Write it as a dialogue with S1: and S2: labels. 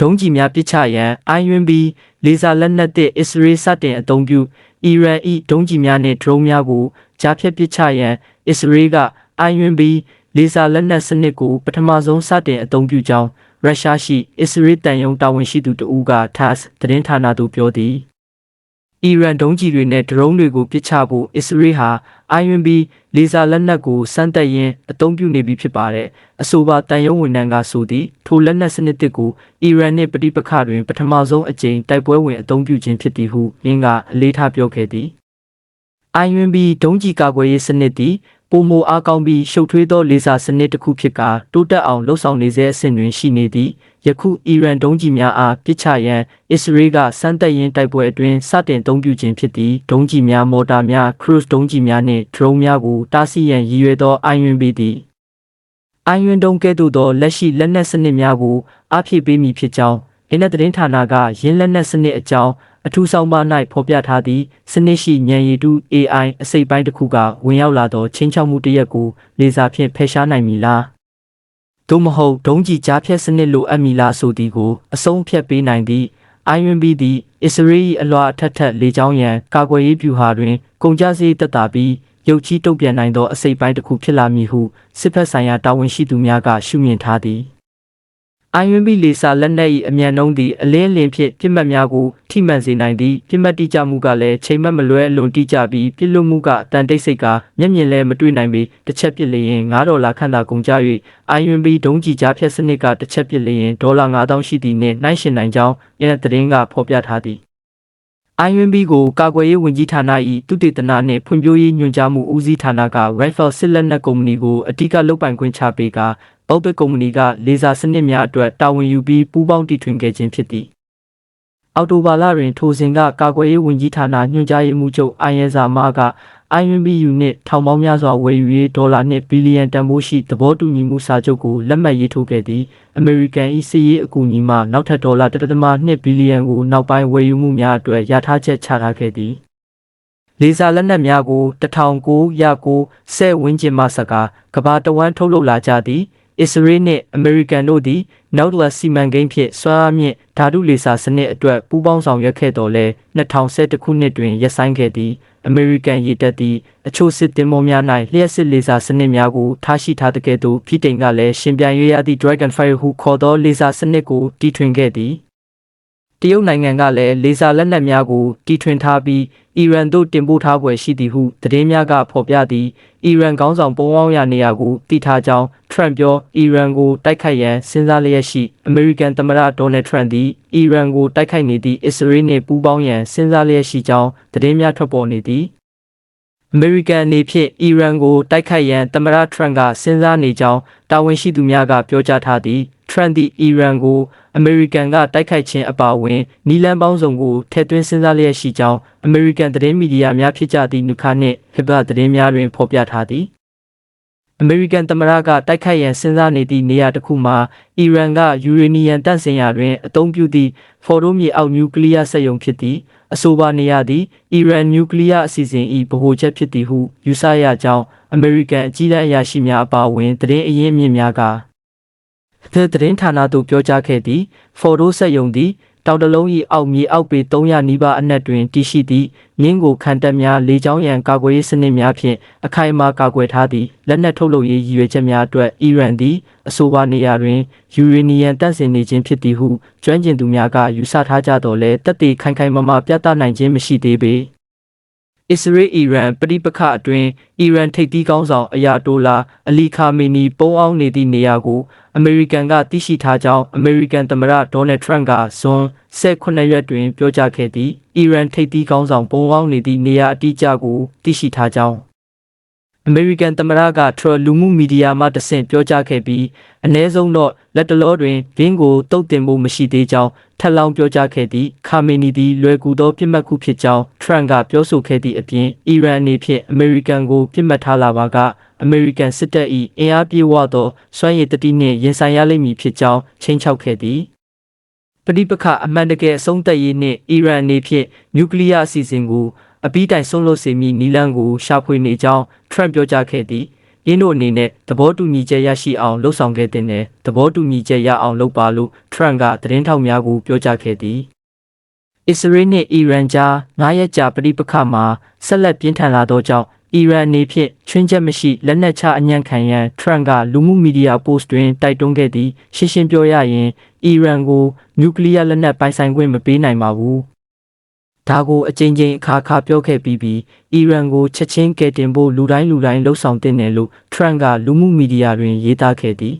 S1: ဒုံးကျည်များပစ်ချရန် IUMB လေဆာလက်နက်တဲ့အစ္စရေးစတင်အသုံးပြုအီရန်၏ဒုံးကျည်များနှင့်ဒရုန်းများကိုကြားဖြတ်ပစ်ချရန်အစ္စရေးက IUMB လေဆာလက်နက်စနစ်ကိုပထမဆုံးစတင်အသုံးပြုကြောင်းရုရှားရှိအစ္စရေးတန်ယုံတာဝန်ရှိသူတဦးက TASS သတင်းဌာနသို့ပြောသည် အီရန်ဒုံးကျည်တွေနဲ့ဒရုန်းတွေကိုပစ်ချဖို့အစ္စရေးဟာ IUMB လေဆာလက်နက်ကိုစမ်းသပ်ရင်းအသုံးပြုနေပြီဖြစ်ပါတယ်။အဆိုပါတန်ယုံဝန်ထမ်းကဆိုသည်ထိုလက်နက်စနစ်တစ်ကိုအီရန်နှင့်ပဋိပက္ခတွင်ပထမဆုံးအကြိမ်တိုက်ပွဲဝင်အသုံးပြုခြင်းဖြစ်သည်ဟုရင်းကအလေးထားပြောခဲ့သည်။ IUMB ဒုံးကျည်ကာကွယ်ရေးစနစ်သည် ပုံမအားကောင်းပြီးရှုပ်ထွေးသောလေဆာစနစ်တစ်ခုဖြစ်ကာတိုးတက်အောင်လှုပ်ဆောင်နေစေအဆင့်တွင်ရှိနေသည့်ယခုအီရန်ဒုံးကျည်များအားပစ်ချရန်အစ္စရေးကစမ်းသပ်ရင်းတိုက်ပွဲအတွင်းစတင်အသုံးပြုခြင်းဖြစ်သည့်ဒုံးကျည်များမော်တာများခရုစ်ဒုံးကျည်များနှင့်ဒရုန်းများကိုတားဆီးရန်ရည်ရွယ်သော IUMB သည် IUN တုံးကဲ့သို့သောလက်ရှိလက်နက်စနစ်များကိုအားဖြည့်ပေးမည်ဖြစ်ကြောင်းအင်းနဲ့သတင်းဌာနကရင်းလက်နက်စနစ်အကြောင်း အထူးဆောင်ပါ၌ဖော်ပြထားသည့်စနစ်ရှိဉာဏ်ရည်တု AI အစိပ်ပိုင်းတစ်ခုကဝင်ရောက်လာသောချင်းချောက်မှုတစ်ရက်ကိုလေစာဖြင့်ဖယ်ရှားနိုင်မည်လားသို့မဟုတ်ဒုံးကျည်ကြားဖြတ်စနစ်လိုအပ်မည်လားဆိုသည်ကိုအဆုံးဖြတ်ပေးနိုင်သည့် IUMB သည်အစ္စရေး၏အလွှာအထက်ထက်လေကြောင်းရန်ကာကွယ်ရေးဗျူဟာတွင်ကုန်ကျစရိတ်သက်သာပြီးရုပ်ချီတုံ့ပြန်နိုင်သောအစိပ်ပိုင်းတစ်ခုဖြစ်လာမည်ဟုစစ်ဖက်ဆိုင်ရာတာဝန်ရှိသူများကရှုမြင်ထားသည် IUMB လေစာလက်နက်၏အမြန်နှုံးသည်အလင်းလင်းဖြင့်ပြစ်မှတ်များကိုထိမှန်စေနိုင်သည်ပြစ်မှတ်တိကျမှုကလည်းချိန်မှတ်မလွဲအလွန်တိကျပြီးပြစ်လွတ်မှုကအတန်တိတ်စိတ်ကမျက်မြင်လည်းမတွေ့နိုင်ပေတစ်ချက်ပြစ်လျင်9ဒေါ်လာခန့်သာကုန်ကျ၍ IUMB ဒုံးကျည်ကြားဖြတ်စနစ်ကတစ်ချက်ပြစ်လျင်ဒေါ်လာ9000ရှိသည်နှင့်နှိုင်းယှဉ်နိုင်ကြောင်းယင်းသတင်းကဖော်ပြထားသည် IUMB ကိုကာကွယ်ရေးဝန်ကြီးဌာန၏တုတေသနနှင့်ဖွံ့ဖြိုးရေးညွှန်ကြားမှုဦးစီးဌာနက Rifle စစ်လက်နက်ကုမ္ပဏီကိုအ धिक လုတ်ပိုင်ခွင့်ချပေးက အောက်ဘက်ကုမ္ပဏီကလေဆာစနစ်များအတွက်တာဝန်ယူပြီးပူးပေါင်းတီထွင်ခဲ့ခြင်းဖြစ်သည်အော်တိုဘာလတွင်ထိုစဉ်ကကာကွယ်ရေးဝန်ကြီးဌာနညွှန်ကြားရေးမှူးချုပ်အိုင်ယန်ဇာမာက IUMB ယူနစ်ထောင်ပေါင်းများစွာဝယ်ယူရေးဒေါ်လာနှင့်ဘီလီယံတန်ဖိုးရှိသဘောတူညီမှုစာချုပ်ကိုလက်မှတ်ရေးထိုးခဲ့သည်အမေရိကန်၏စီးရေးအကူအညီမှနောက်ထပ်ဒေါ်လာ1.2ဘီလီယံကိုနောက်ပိုင်းဝယ်ယူမှုများအတွက်ရထားချက်ချထားခဲ့သည်လေဆာလက်နက်များကို1909 10ဝန်းကျင်မှစကားကဘာတဝမ်းထုတ်လုပ်လာကြသည် အစ္စရေးနှင့်အမေရိကန်တို့သည်နောက်လက်စီမံကိန်းဖြင့်စွမ်းအားမြင့်ဓာတုလေဆာစနစ်အတွက်ပူးပေါင်းဆောင်ရွက်ခဲ့တော်လဲ2011ခုနှစ်တွင်ရပ်ဆိုင်းခဲ့သည်အမေရိကန်ရည်တပ်သည့်အချို့စစ်သင်္ဘောများ၌လျှက်စစ်လေဆာစနစ်များကိုထားရှိထားတဲ့ကဲ့သို့ဖိတိန်ကလည်းရှင်ပြိုင်ရွေးရသည့် Dragonfire ဟုခေါ်သောလေဆာစနစ်ကိုတီထွင်ခဲ့သည်တရုတ်နိုင်ငံကလည်းလေဆာလက်နက်များကိုတီထွင်ထားပြီး အီရန်တို့တင်ပို့ထားပွဲရှိသည်ဟုသတင်းများကဖော်ပြသည်အီရန်ခေါင်းဆောင်ပုံအောင်ရနေရာကိုတည်ထားကြောင်းထရန့်ပြောအီရန်ကိုတိုက်ခိုက်ရန်စဉ်းစားလျက်ရှိအမေရိကန်သမ္မတဒေါ်နယ်ထရန့်သည်အီရန်ကိုတိုက်ခိုက်နေသည့်အစ္စရေးနှင့်ပူးပေါင်းရန်စဉ်းစားလျက်ရှိကြောင်းသတင်းများထွက်ပေါ်နေသည်အမေရိကန်အနေဖြင့်အီရန်ကိုတိုက်ခိုက်ရန်သမ္မတထရန့်ကစဉ်းစားနေကြောင်းတာဝန်ရှိသူများကပြောကြားထားသည် ထရန့်သည်အီရန်ကိုအမေရိကန်ကတိုက်ခိုက်ခြင်းအပါအဝင်နီလန်ပေါင်းစုံကိုထည့်သွင်းစဉ်းစားလျက်ရှိကြောင်းအမေရိကန်သတင်းမီဒီယာများဖြစ်ကြသည့်နုခါနှင့်ဟစ်ဘသတင်းများတွင်ဖော်ပြထားသည်အမေရိကန်သမ္မတကတိုက်ခိုက်ရန်စဉ်းစားနေသည့်နေရာတစ်ခုမှာအီရန်ကယူရေနီယံတန့်စင်ရာတွင်အသုံးပြုသည့်ဖော်တိုမြေအောက်နျူကလ িয়ার စက်ရုံဖြစ်သည့်အဆိုပါနေရာသည်အီရန်နျူကလ িয়ার အစီအစဉ်၏ဗဟိုချက်ဖြစ်သည်ဟုယူဆရကြောင်းအမေရိကန်အကြီးတန်းအရာရှိများအပါအဝင်သတင်းအရင်းအမြစ်များက သတင်းဌာနသို့ပြောကြားခဲ့သည်ဖော်တိုဆက်ယုံသည်တောင်တလုံး၏အောက်မြေအောက်ပေ300နီးပါးအနက်တွင်တည်ရှိသည့်မြင်းကိုခံတပ်များလေကြောင်းရန်ကာကွယ်ရေးစနစ်များဖြင့်အခိုင်အမာကာကွယ်ထားသည့်လက်နက်ထုတ်လုပ်ရေးရည်ရွယ်ချက်များအတွက်အီရန်သည်အဆိုပါနေရာတွင်ယူရေနီယံတန့်စင်နေခြင်းဖြစ်သည်ဟုကျွမ်းကျင်သူများကယူဆထားကြတော်လဲတက်တေခိုင်ခိုင်မာမာပြသနိုင်ခြင်းမရှိသေးပေ။ အစ္စရေးအီရန်ပဋိပက္ခအတွင်းအီရန်ထိပ်သီးကောင်းဆောင်အယာတိုလာအလီခါမီနီပုံအောင်နေသည့်နေရာကိုအမေရိကန်ကသိရှိထားကြောင်းအမေရိကန်သမ္မတဒေါ်နယ်ထရန့်ကဇွန်18ရက်တွင် ပြောကြားခဲ့သည်အီရန်ထိပ်သီးကောင်းဆောင်ပုံအောင်နေသည့်နေရာအတိအကျကိုသိရှိထားကြောင်း အမေရိကန်သမ္မတကထရလူမှုမီဒီယာမှတဆင့်ပြောကြားခဲ့ပြီးအ ਨੇ ဆုံးတော့လက်တလောတွင်ဘင်းကိုတုတ်တင်မှုမရှိသေးကြောင်းထပ်လောင်းပြောကြားခဲ့သည့်ခါမီနီသည်လွယ်ကူသောပြစ်မှတ်ခုဖြစ်ကြောင်းထရန့်ကပြောဆိုခဲ့သည့်အပြင်အီရန်အနေဖြင့်အမေရိကန်ကိုပြစ်မှတ်ထားလာပါကအမေရိကန်စစ်တပ်၏အင်အားပြေဝသောစွမ်းရည်တတိနှင့်ရင်ဆိုင်ရလိမ့်မည်ဖြစ်ကြောင်းချိန်ချောက်ခဲ့သည်ပဋိပက္ခအမှန်တကယ်အဆုံးသတ်ရေးနှင့်အီရန်အနေဖြင့်နျူကလ িয়ার အစီအစဉ်ကို အပြီးတိုင်ဆုံးလို့စေမည့်နီလန်ကိုရှာဖွေနေကြောင်းထရန့်ပြောကြားခဲ့သည်အင်းတို့အနေနဲ့သဘောတူညီချက်ရရှိအောင်လှုံ့ဆော်ခဲ့တဲ့နဲ့သဘောတူညီချက်ရအောင်လုပ်ပါလို့ထရန့်ကသတင်းထောက်များကိုပြောကြားခဲ့သည်အစ္စရေးနှင့်အီရန်ကြား9ရက်ကြာပဋိပက္ခမှာဆက်လက်ပြင်းထန်လာသောကြောင့်အီရန်အနေဖြင့်ချွင်းချက်မရှိလက်နက်ချအညံ့ခံရန်ထရန့်ကလူမှုမီဒီယာပို့စ်တွင်တိုက်တွန်းခဲ့သည်ရှင်းရှင်းပြောရရင်အီရန်ကိုနျူကလ িয়ার လက်နက်ပိုင်ဆိုင်ခွင့်မပေးနိုင်ပါဘူး ဒါကိုအကြိမ်ကြိမ်အခါခါပြောခဲ့ပြီးပြီးအီရန်ကိုချက်ချင်းကယ်တင်ဖို့လူတိုင်းလူတိုင်းလှုံ့ဆော်တင်တယ်လို့ထရန့်ကလူမှုမီဒီယာတွင်ရေးသားခဲ့သည်